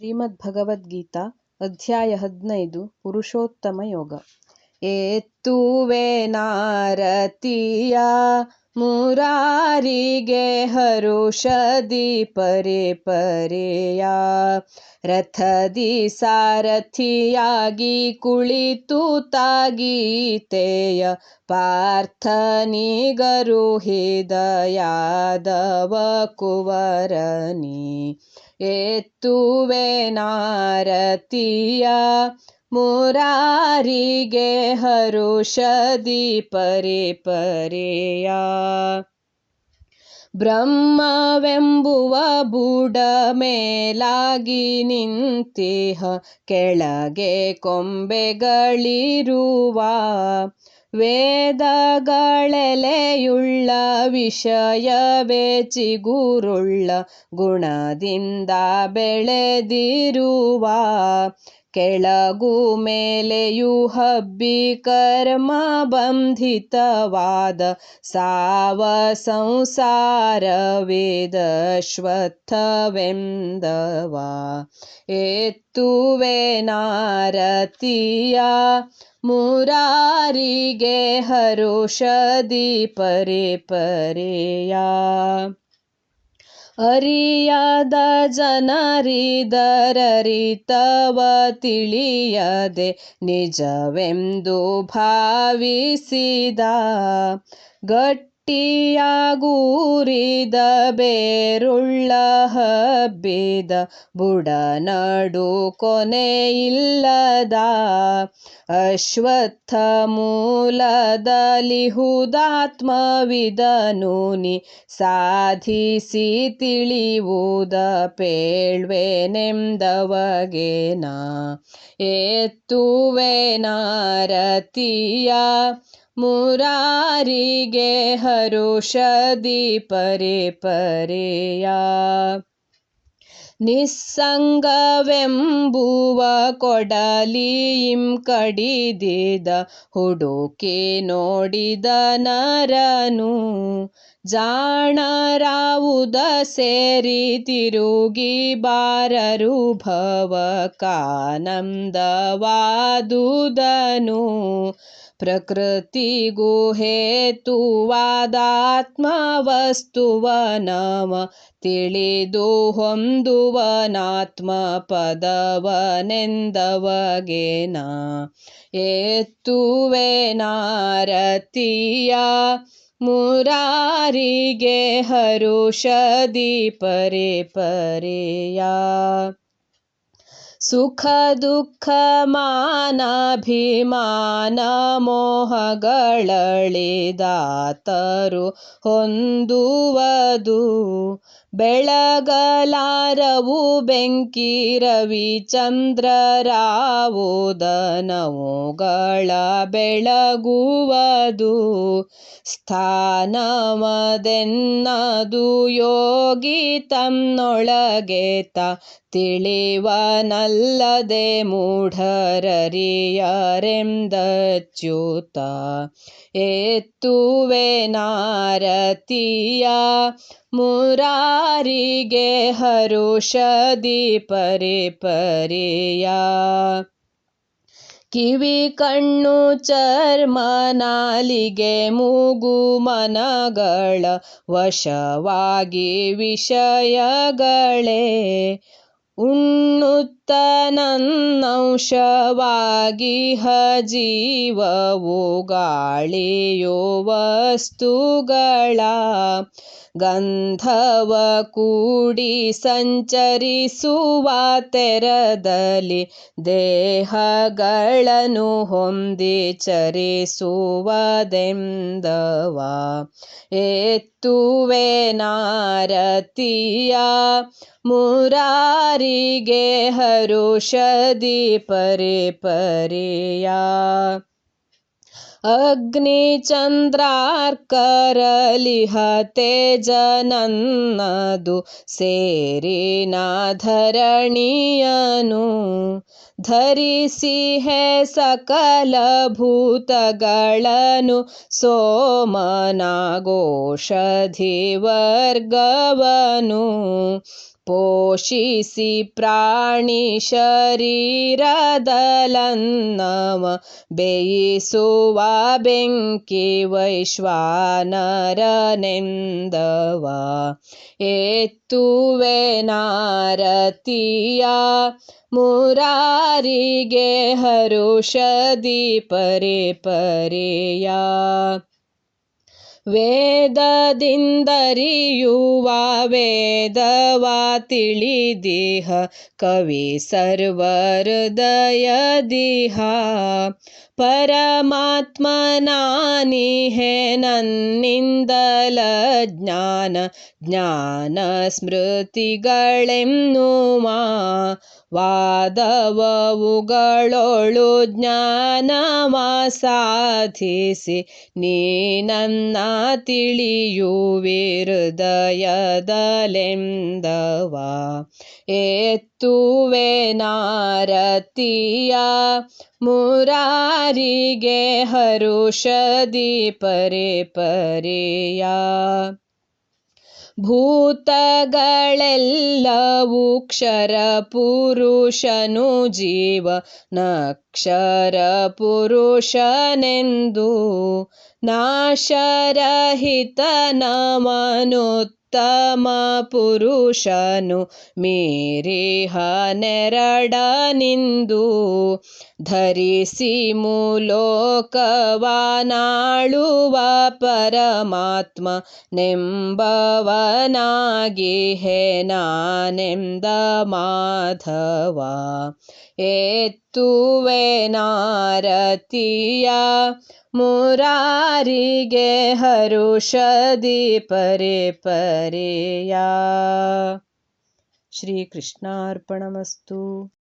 ಶ್ರೀಮದ್ಭಗವದ್ಗೀತಾ ಅಧ್ಯಾಯ ಹದಿನೈದು ಪುರುಷೋತ್ತಮ ಯೋಗ. ಎತ್ತುವೆ ನಾರತಿಯ ಮುರಾರಿಗೆ ಹರುಷದಿ ಪರೆ ಪರೆಯ ರಥದಿ ಸಾರಥಿಯಾಗಿ ಕುಳಿತು ತಾಗೀತೆಯ ಪಾರ್ಥನಿಗರು ಹೃದಯಾದವ ಕುವರನಿ ಎತ್ತುವೆ ನಾರತಿಯ ಮುರಾರಿಗೆ ಹರುಷದಿ ಪರಿ ಪರಿಯ. ಬ್ರಹ್ಮವೆಂಬುವ ಬುಡ ಮೇಲಾಗಿ ನಿಂತಿಹ, ಕೆಳಗೆ ಕೊಂಬೆಗಳಿರುವ ವೇದಗಳೆಲೆಯುಳ್ಳ ವಿಷಯವೇ ಚಿಗುರುಳ್ಳ ಗುಣದಿಂದ ಬೆಳೆದಿರುವ ಕೆಳಗು ಮೇಲೆಯೂ ಹಬ್ಬಿ ಕರ್ಮ ಬಂಧಿತವಾದ ಸಾವ ಸಂಸಾರವೇದಶ್ವತ್ಥವೆಂದವ ಎತ್ತುವೆ ನಾರತಿಯ ಮುರಾರಿಗೆ ಹರುಷದಿ ಪರೆ ಪರೆಯ ಅರಿಯದ ಜನರಿದರರಿತವ ತಿಳಿಯದೆ ನಿಜವೆಂದು ಭಾವಿಸಿದ ಗಟ್ಟಿಯಾಗೂರಿದ ಬೇರುಳ್ಳ ಹಬ್ಬಿದ ಬುಡನಡು ಇಲ್ಲದ ಅಶ್ವತ್ಥ ಮೂಲದಲ್ಲಿ ಹುದಾತ್ಮವಿದನು ನಿ ಸಾಧಿಸಿ ತಿಳಿಯುವುದ ಪೇಳ್ವೆನೆಂದವಗೇನ ಎತ್ತುವೆ ನಾರತಿಯ ಮುರಾರಿಗೆ ಹರುಷದಿ ಪರೆ ಪರೆಯ. ನಿಸ್ಸಂಗವೆಂಬುವ ಕೊಡಲಿಯಿಂ ಕಡಿದಿದ ಹುಡುಕಿ ನೋಡಿದ ನರನು ಜಾಣರಾವುದ ಸೇರಿ ತಿರುಗಿ ಬಾರರು ಭವ ಕಾನಂದವಾದುದನು ಪ್ರಕೃತಿಗೂ ಹೇತುವಾದಾತ್ಮವಸ್ತುವ ನಮ ತಿಳಿದು ಹೊಂದುವನಾತ್ಮ ಪದವನೆಂದವಗೇನ ಎತ್ತುವೆ ನಾರತಿಯ ಮುರಾರಿಗೆ ಹರುಷದಿ ಪರೆ ಪರೆಯ. ಸುಖ ದುಃಖ ಮಾನಾಭಿಮಾನ ಮೋಹಗಳಳಿದಾತರು ಹೊಂದುವುದು. ಬೆಳಗಲಾರವು ಬೆಂಕಿ ರವಿ ಚಂದ್ರರಾವುದನವುಗಳ ಬೆಳಗುವುದು. ಸ್ಥಾನಮದೆನ್ನದು ಯೋಗಿ ತನ್ನೊಳಗೆತ ತಿಳಿವನಲ್ಲದೆ ಮೂಢರರಿಯರೆಂದಚ್ಯುತ. ಎತ್ತುವೆ ನಾರತಿಯ ಮುರಾರಿಗೆ ಹರುಷದಿ ಪರೆ ಪರೆಯ? ಕಿವಿ ಕಣ್ಣು ಚರ್ಮ ನಾಲಿಗೆ ಮೂಗು ಮನಗಳ ವಶವಾಗಿ ವಿಷಯಗಳೇ. ಉಣ್ಣುತ್ತನಂಶವಾಗಿ ಹಜೀವವು ಗಾಳಿಯೋ ವಸ್ತುಗಳ ಗಂಧವ ಕೂಡಿ ಸಂಚರಿಸುವ ತೆರದಲ್ಲಿ ದೇಹಗಳನ್ನು ಹೊಂದಿ ಚರಿಸುವದೆಂದವ. ಎತ್ತುವೆ ನಾರತಿಯ ಮುರಾರಿಗೆ ಹರುಷದಿ ಪರೆ ಪರೆಯ. ಅಗ್ನಿ ಚಂದ್ರಾರ್ಕರಲಿಹ ತೇಜನನ್ನದು ಸೇರಿನ ಧರಣಿಯನು ಧರಿಸಿ ಸಕಲ ಭೂತಗಳನ್ನು ಸೋಮನಾಗೋಷಧಿ ವರ್ಗವನು ಪೋಷಿಸಿ ಪ್ರಾಣಿ ಶರೀರದಲನ್ನವ ಬೇಯಿಸುವ ಬೆಂಕಿ ವೈಶ್ವಾನರನೆಂದವ ಎತ್ತುವೆ ನಾರತಿಯ ಮುರಾರಿಗೆ ಹರುಷದಿ ಪರೆ ಪರೆಯ ವೇದದಿಂದರಿಯುವ ವೇದವ ತಿಳಿದಿಹ ಕವಿ ಸರ್ವಹೃದಯದಿಹ ಪರಮಾತ್ಮನಾನಿಹೆ ನನ್ನಿಂದಲ ಜ್ಞಾನ ಜ್ಞಾನ ಸ್ಮೃತಿಗಳೆನ್ನುವ ವಾದವವುಗಳೊಳು ಜ್ಞಾನವ ಸಾಧಿಸಿ ನೀ ನನ್ನ ತಿಳಿಯುವಿರುದಯದಲೆಂದವ ಎತ್ತುವೆ ನಾರತಿಯ ಮುರಾರಿಗೆ ಹರುಷದಿ ಪರೆ ಪರೆಯ. ಭೂತಗಳೆಲ್ಲವೂ ಕ್ಷರ ಪುರುಷನು ಜೀವ ನಕ್ಷರ ಪುರುಷನೆಂದು ನಾಶರಹಿತನಮನುತ್ತಮ ಪುರುಷನು ಮೀರಿಹ ನೆರಡನಿಂದು ಧರಿಸಿ ಮೂಲೋಕವನಾಳುವ ಪರಮಾತ್ಮ ನೆಂಬವನಾಗಿ ಹೆ ನಾನೆಂದ ಮಾಧವ ಎತ್ತುವೆ ನಾರತಿಯ ಮುರಾರಿಗೆ ಹರುಷದಿ ಪರೆ ಪರೆಯ. ಶ್ರೀಕೃಷ್ಣಾರ್ಪಣಮಸ್ತು.